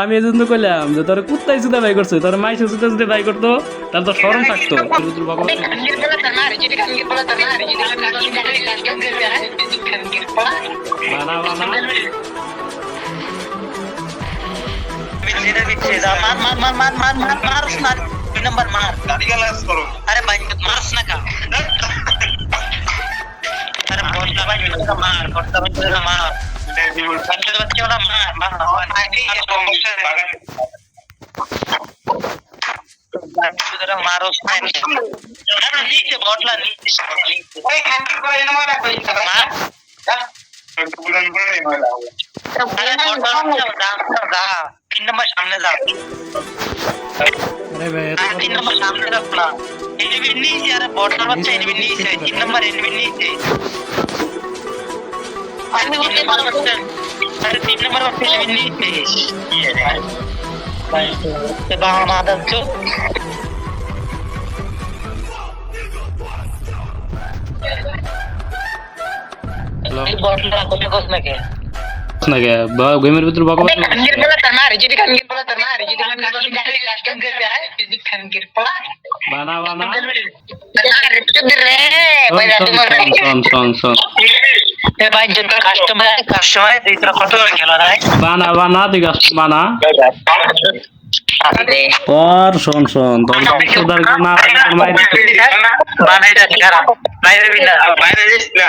আমি এই জন্য কইলাম যে তোর কুত্তাই সুদা বাই করছে, তোর মাইসে সুদা যদি বাই করতো, তাহলে তো সরম থাকতো। মার মার মার। মার মার মার না দুই নম্বর মার আরে ভাই মারস না কা আরে বস্তা ভাই মার বস্তা ভাই মার বাচ্চা বাচ্চা ওরা আপনি উঠলে ভালো হচ্ছে আরে তিন নম্বর বা ফেলে নিস বাবা মা দাম চোখ গেমের ভিতরে বকা বকা বানা বানা। শোন শোন শোন ভাই যত কাস্টমার কাস্টমার এই কত করে খেলা রায় বানা বানা তুই গাছ আর। শোন শোন তোর সুদার না তোর মাইরে বানাই দা খারাপ বাইরে বিনা বাইরে দিস না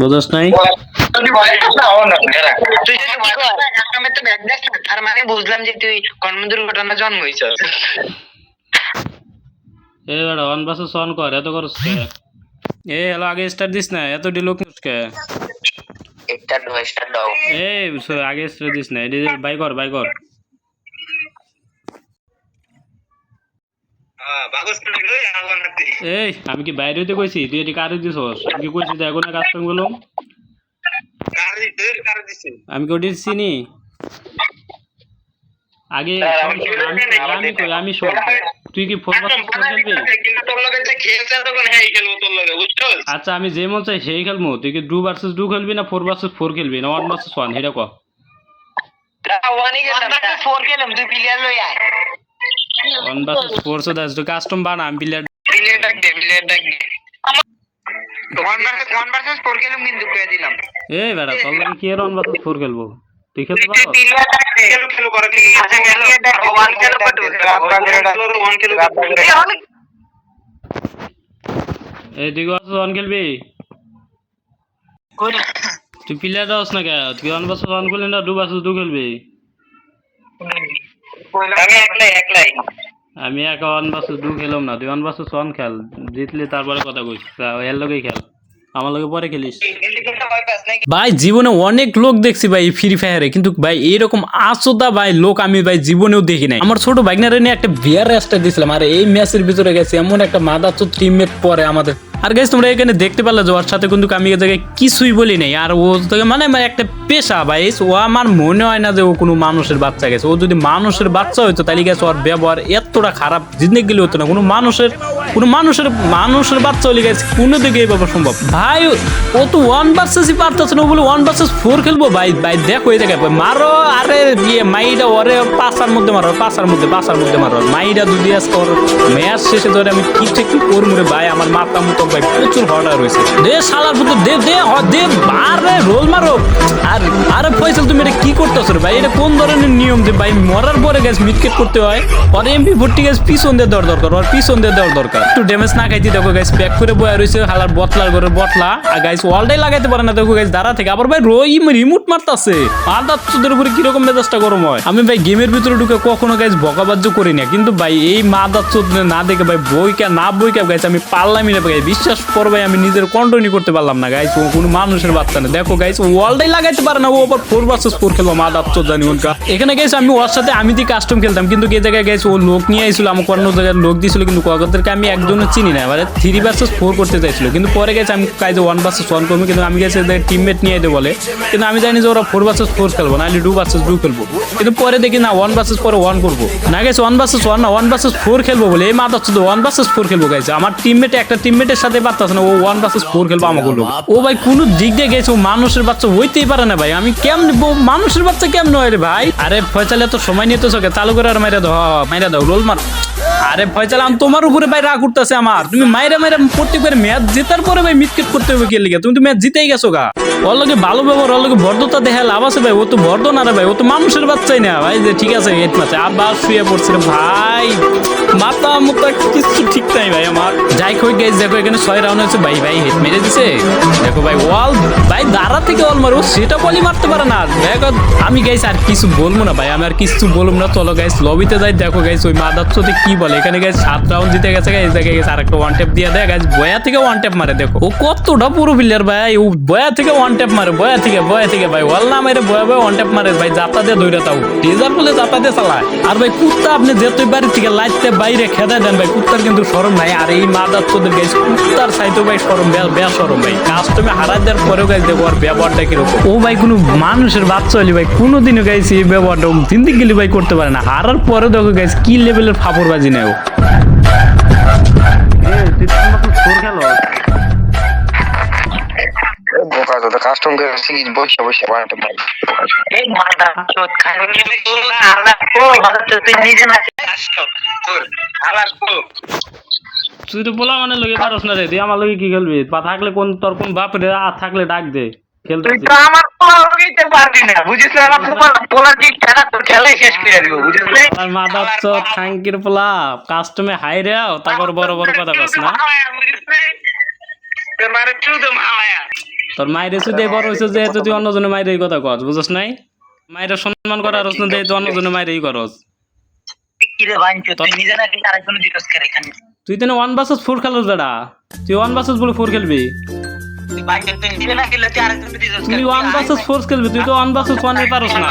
বুঝছ নাই? তুই যদি আমি তো ব্যাগ দেখ তার মানে বুঝলাম যে তুই কর্ম দুর্ঘটনা জন্ম হয়েছিস এ বেড়া অন বাসে সন কর এত করস কে? এ হ্যালো আগে স্টার্ট দিস না এত ডিলো কিস কে? একটা ডয়েসটা দাও। এ আগে স্টার্ট দিস না এডি বাই কর বাই কর। এই আমি কি বাইরে হইতে কইছি? তুই এটি কারে দিছস? আমি কি কইছি কাজ করব গেলাম আমি কি ওটি চিনি? আগে আমি আমি শোন। তুই কি ফোর বাস খেলবি? আচ্ছা আমি যে মন চাই সেই খেলব। তুই কি ডু ভার্সেস ডু খেলবি না ফোর ভার্সেস ফোর খেলবি? না ওয়ান ভার্সেস ওয়ান সেটা কহ ফোর গেলাম তুই প্লেয়ার লই আয়। One versus four so that's to custom বানা আমি প্লেয়ার প্লেয়ার ডাক দে প্লেয়ার ডাক দে। One versus one versus four গেলাম কিন্তু কয়ে দিলাম। এই বেটা তোর কি আর ওয়ান ভার্সেস ফোর খেলব? তুই খেলতে পারো? দে আচ্ছা গেল ওয়ান খেলো পাটু ওয়ান খেলো এই তুই ওয়ান খেলবি কোন তুই প্লেয়ার হস না কে তুই ওয়ান খেলবি না ডু ভার্সেস ডু খেলবি? আমি একলাই একলাই। আমি একা ওয়ান ভার্সেস ডু খেলাম না। তুই ওয়ান ভার্সেস ওয়ান খেল। জিতলে তারপরে কথা কইস। তা এর লগেই খেল। আমার লগে পরে খেলিস। ভাই, জীবনে অনেক লোক দেখছি ভাই ফ্রি ফায়ারে কিন্তু ভাই এরকম আসোদা ভাই লোক আমি ভাই জীবনেও দেখি নাই। আমার ছোট ভাগনারে নিয়ে একটা বিয়ার রেস্টার দিয়েছিলাম আর এই ম্যাচের ভিতরে গেছে, এমন একটা মাদার টিমমেট পরে আমাদের। আর গাইস তোমরা এখানে দেখতে পারলে যে ওর সাথে কিন্তু আমি এ জায়গায় কিছুই বলি নাই, আর ও থেকে মানে একটা পেশা ভাই ও আমার মনে হয় না যে ও কোনো মানুষের বাচ্চা গেছে। ও যদি মানুষের বাচ্চা হইতো, তাহলে গেছে ওর ব্যবহার এতটা খারাপ জিন্দগি গেলে হতো না। কোনো মানুষের কোনো মানুষের মানুষের বাচ্চা হলে গেছে কোনো দিকে এই ব্যাপার সম্ভব। ভাই, ও তো ওয়ান ভার্সেসই পারতেছে না বলে ওয়ান ভার্সেস ফোর খেলব। ভাই ভাই, দেখো এই জায়গায়, মারো, আরে ইয়ে মাইটা ওরে পাঁচার মধ্যে মারো পাঁচার মধ্যে পাঁচার মধ্যে মারো। মাইটা যদি ওর ম্যাচ শেষে ধরে আমি কি থেকে কি করব রে ভাই? আমার মাথা মতো ভাই প্রচুর হর্ডার রয়েছে। দে শালার পুতো দে দে, হ, দে আরে রোল মারো। আর, আরে ফয়সাল, তুমি এটা কি করতেছো রে ভাই? এটা কোন ধরনের নিয়ম যে ভাই মরার পরে গ্যাস মিটকেট করতে হয়? আর এমপি ফোরটি গ্যাস পিছন দিয়ে দেওয়ার দরকার আর পিছন দিয়ে দেওয়ার দরকার। একটু ড্যামেজ না খাইতে দেখো গাইস ব্যাক করে বয়া রয়েছে হালার বটলার করে বটলা আর গাইস ওয়ালটাই লাগাইতে পারে না দেখো গাইস দাঁড়া থেকে। আবার ভাই রই রিমোট মারতাছে। আদার চোদের উপরে কীরকম মেজাজটা গরম হয়? আমি ভাই গেমের ভিতরে ঢুকে কখনো গাইস বকাবাজ্য করি না। কিন্তু ভাই এই মাদার চোদ না দেখে ভাই বইকা, না বইকা গাইস আমি পারলামই না গাইস বিশ্বাস কর ভাই, আমি নিজের কন্ট্রোলই করতে পারলাম না গাইস ও কোনো মানুষের বাচ্চা না। দেখো গাইস ওয়ালটাই লাগাইতে পারে না। ও আবার ফোর ভার্সেস ফোর খেলব মাদার চোদ জানি ওনকা এখানে গাইস আমি ওর সাথে আমি দিয়ে কাস্টম খেলতাম, কিন্তু এই জায়গায় গাইস ও লোক নিয়ে আইছিল, আমাকে অন্য জায়গায় লোক দিয়েছিল কিন্তু কগদেরকে আমি একজনও চিনি না। এবারে থ্রি ভার্সেস ফোর করতে চাইছিল। কিন্তু পরে গেছে আমি কাজে ওয়ান ভার্সেস ওয়ান করব, কিন্তু আমি গেছি টিমমেট নিয়ে দেবো বলে। কিন্তু আমি জানি যে ওরা ফোর ভার্সেস ফোর খেলব নাহলে ডু ভার্সেস ডু খেলব। কিন্তু পরে দেখি না ওয়ান ভার্সেস পরে ওয়ান করব। না গেছে ওয়ান ভার্সেস ওয়ান না ওয়ান ভার্সেস ফোর খেলব বলে এই মাথা শুধু ওয়ান ভার্সেস ফোর খেলব গেছে আমার টিমমেট একটা টিমমেটের সাথে পারতেছে না, ও ওয়ান ভার্সেস ফোর খেলব আমাকে ও ভাই কোনো দিক দিয়ে গেছে, ও মানুষের বাচ্চা হইতেই পারে না ভাই। আমি কেমন মানুষের বাচ্চা কেমন হয় রে ভাই? আরে ফয়সালে তো সময় নিতে চোখে চালু করে আর মাইরা দাও মাইরা দাও, রোল মার। আরে ফয়সাল আমি তোমার উপরে ভাই রাগ উঠতেছে আমার। তুমি মাইরে মাইরে প্রত্যেকবার ম্যাচ জেতার পরে ভাই মিটকেট করতে হবে কে লিগে? তুমি তো ম্যাচ জিতেই গেছো গা। ওর লগে ভালো ব্যবহার, ওর ভর্দতা দেখা লাভ আছে ভাই, ও তো ভর্দ না রে ভাই, ও তো মানুষের বাচ্চাই না ভাই, যে ঠিক আছে এইট ম্যাচে আবার শুয়ে পড়ছে রে ভাই। মাথা মুখা কিছু ঠিক নাই ভাই আমার। যাই কই গেছ দেখো এখানে ছয় রাউন্ড হয়েছে। ভাই ভাই হেড মেরে দিছে। দেখো ভাই ওয়াল ভাই দাঁড়া থেকে ওয়াল মারো। সেটা বলি মারতে পারে না। দেখো, আমি গাইস আর কিছু বলব না ভাই, আমি আর কিছু বলব না। চলো গাইস লবিতে যাই, দেখো গাইস ওই মাদাচ্ছতে কি বলে। এখানে গাইস সাত রাউন্ড জিতে গেছে গাইস দেখে গেছে আরেকটা ওয়ান ট্যাপ দিয়ে দেয়। গাইস বয়া থেকে ওয়ান ট্যাপ মারে, দেখো। ও কতটা পুরো প্লেয়ার ভাই, ও বয়া থেকে ওয়ান ট্যাপ মারে, বয়া থেকে বয়া থেকে ভাই। ওয়াল না মেরে বয়া বয়া ওয়ান ট্যাপ মারে, ভাই, জাপটা দিয়ে ধরে তাও। টিজার বলে জাপটা দিয়ে চালায়। আর ভাই, কুত্তা আপনি যেহেতু বাড়ি থেকে লাইটতে বাইরে খেদা দেন, ভাই, কুত্তার কিন্তু সরম নাই। আর এই মাদাচ্ছদের গাইস কুত্তার চাইতো ভাই সরম বেয়া সরম ভাই। কাজ তুমি হারাই দেওয়ার পরেও গাইস দেখো আর ব্যবহারটা কীরকম। ও ভাই, কোনো মানুষের বাচ্চা হলি ভাই, কোনোদিনও গাইস এই ব্যবহারটা জিন্দি গেলি ভাই করতে পারে না। হারার পরে দেখো গাইস কি লেভেলের ফাপড়বাজি নেয় ও। তো কাস্টম করে সিরিজ বসে বসে বানাতে পারি এই মাথা চোদ খালি তুমি না আল্লাহ ও মাথা চোদ তুই নিজে না তোর আল্লাহ ও তুই তো বলা মানে লগে পারস না রে তুই আমার লগে কি খেলবি? পা থাকলে কোন তোর কোন বাপ রে আর থাকলে ডাক দে খেলতে তুই তো আমার পোলা লগাইতে পারবি না বুঝিস না আমার পোলা পোলা কি খেলা তোর খেলাই শেষ করে দিব বুঝিস না? আর মাদার তো থ্যাঙ্কির পোলা কাস্টমে হাই রে তারপর বড় বড় কথা কস না। তোর মারে চুদ মামায়া তোর মায়ের সুদে বড় হইছে যে তুই অন্যজনের মায়ের এই কথা কস বুঝছ নাই? মায়ের সম্মান করার রস না তুই অন্যজনের মায়ের এই করস। তুই নিজে না কিন্তু আরেকজন জিজ্ঞেস করে এখানে। তুই তো ওয়ান ভার্সেস ফোর খেলোস দাদা তুই ওয়ান ভার্সেস বলে ফোর খেলবি। তুই ওয়ান ভার্সেস ফোর খেলবি তুই তো ওয়ান ভার্সেস ওয়ান এ পারস না।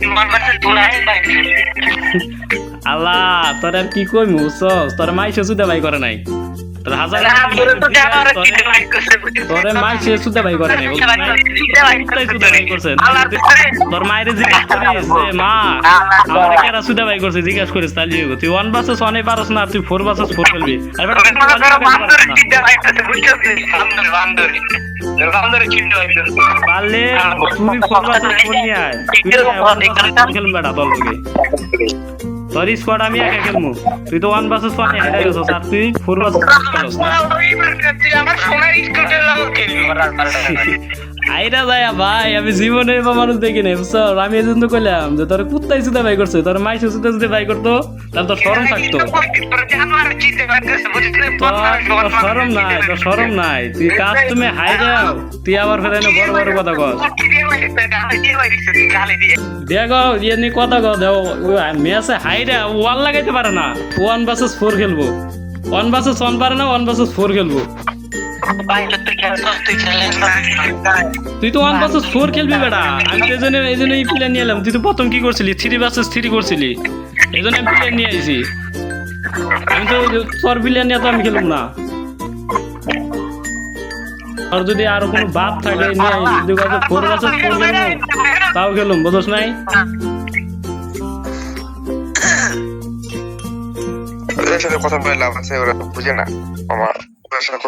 আল্লাহ তোর আর কি কই মুসস তোর মাই সুদে ভাই করে নাই। না বলে জিজ্ঞেস করিস যে মা আমার ভাই করছে? জিজ্ঞেস করিস তাহলে। তুই ওয়ান ভার্সেস ওয়ান পারস না তুই ফোর ভার্সেস ফোর খেলবি। আর বেটা তুই না? পারলে ফোর ভার্সেস ফোর নিয়ে আয়। খেলবি বেটা তোর তোর স্কোয়াড আমি একা খেলব তুই তো ওয়ান ভার্সেস ওয়ান এ হেরে গেছিস আর তুই ফোর ভার্সেস খেলস। আইরা যায়, ভাই, আমি জীবনে এবার মানুষ দেখি নাই, বুঝছ? আমি এই জন্য কইলাম যে তোর কুত্তাই সুদে ভাই করছে, তোর মাই সুদে যদি ভাই করতো, তাহলে তোর সরম থাকতো। তোর নাই, তোর সরম নাই। তুই কাজ তুমি হাই যাও তুই আবার এনে বড় বড় কথা কস। দেখো ইয়ে নিয়ে কথা তুই তো ওয়ান ভার্সেস ফোর খেলবি বেটা। আমি এই জন্য এই জন্য এই প্লেয়ার নিয়ে এলাম। তুই তো প্রথম কি করছিলি? থ্রি ভার্সেস থ্রি করছিলি। এই জন্য আমি প্লেয়ার নিয়ে আইছি। আমি তো তোর প্লেয়ার নিয়ে তো আমি খেলব না। আর যদি আর কোনো বাপ থাকে ফোর খেলব তাও খেলুম বুঝছ নাই? ওদের সাথে কথা বলে লাভ আছে ওরা বুঝে না আমার ওদের সাথে